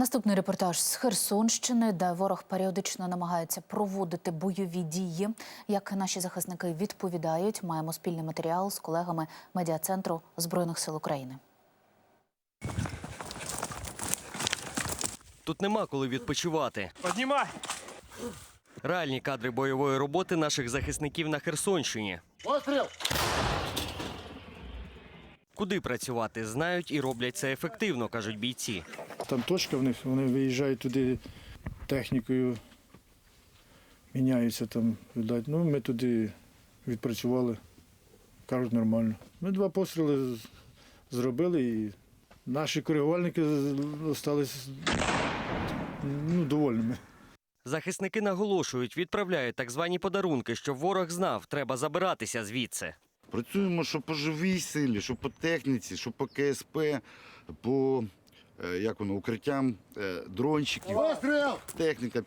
Наступний репортаж з Херсонщини, де ворог періодично намагається проводити бойові дії. Як наші захисники відповідають, маємо спільний матеріал з колегами медіа-центру збройних сил України. Тут нема коли відпочивати. Поднимай! Реальні кадри бойової роботи наших захисників на Херсонщині. Постріл! Куди працювати, знають і роблять це ефективно, кажуть бійці. Там точка в них, вони виїжджають туди технікою, міняються там, видать. Ну, ми туди відпрацювали, кажуть, нормально. Ми два постріли зробили і наші коригувальники залишилися ну, довольними. Захисники наголошують, відправляють так звані подарунки, щоб ворог знав, треба забиратися звідси. Працюємо що по живій силі, що по техніці, що по КСП, по як воно, укриттям е, дрончиків. Техніка,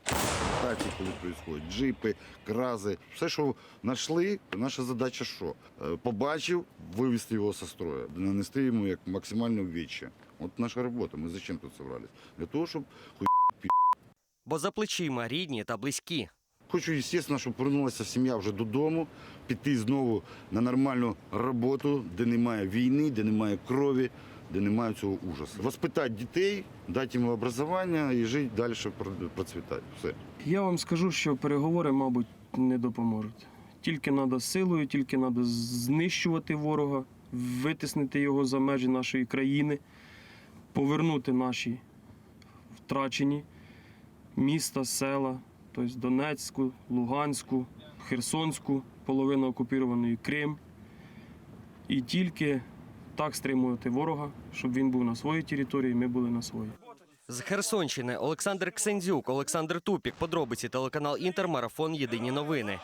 коли відбувається, джипи, крази. Все, що знайшли, наша задача що? Е, Побачив, вивести його зі строю, нанести йому як максимальне ввіччя. От наша робота. Ми зачем тут зібрались? Для того, щоб хуй Бо за плечима рідні та близькі. Хочу, звісно, щоб повернулася сім'я вже додому, піти знову на нормальну роботу, де немає війни, де немає крові, де немає цього ужасу. Воспитати дітей, дати їм образування і жити далі процвітати. Все. Я вам скажу, що переговори, мабуть, не допоможуть. Тільки треба силою, тільки треба знищувати ворога, витиснити його за межі нашої країни, повернути наші втрачені міста, села, тобто Донецьку, Луганську, Херсонську, половину окупованої Крим. І тільки так стримувати ворога, щоб він був на своїй території, ми були на своїй. З Херсонщини Олександр Ксендзюк, Олександр Тупік. Подробиці телеканал Інтер. Марафон. Єдині новини.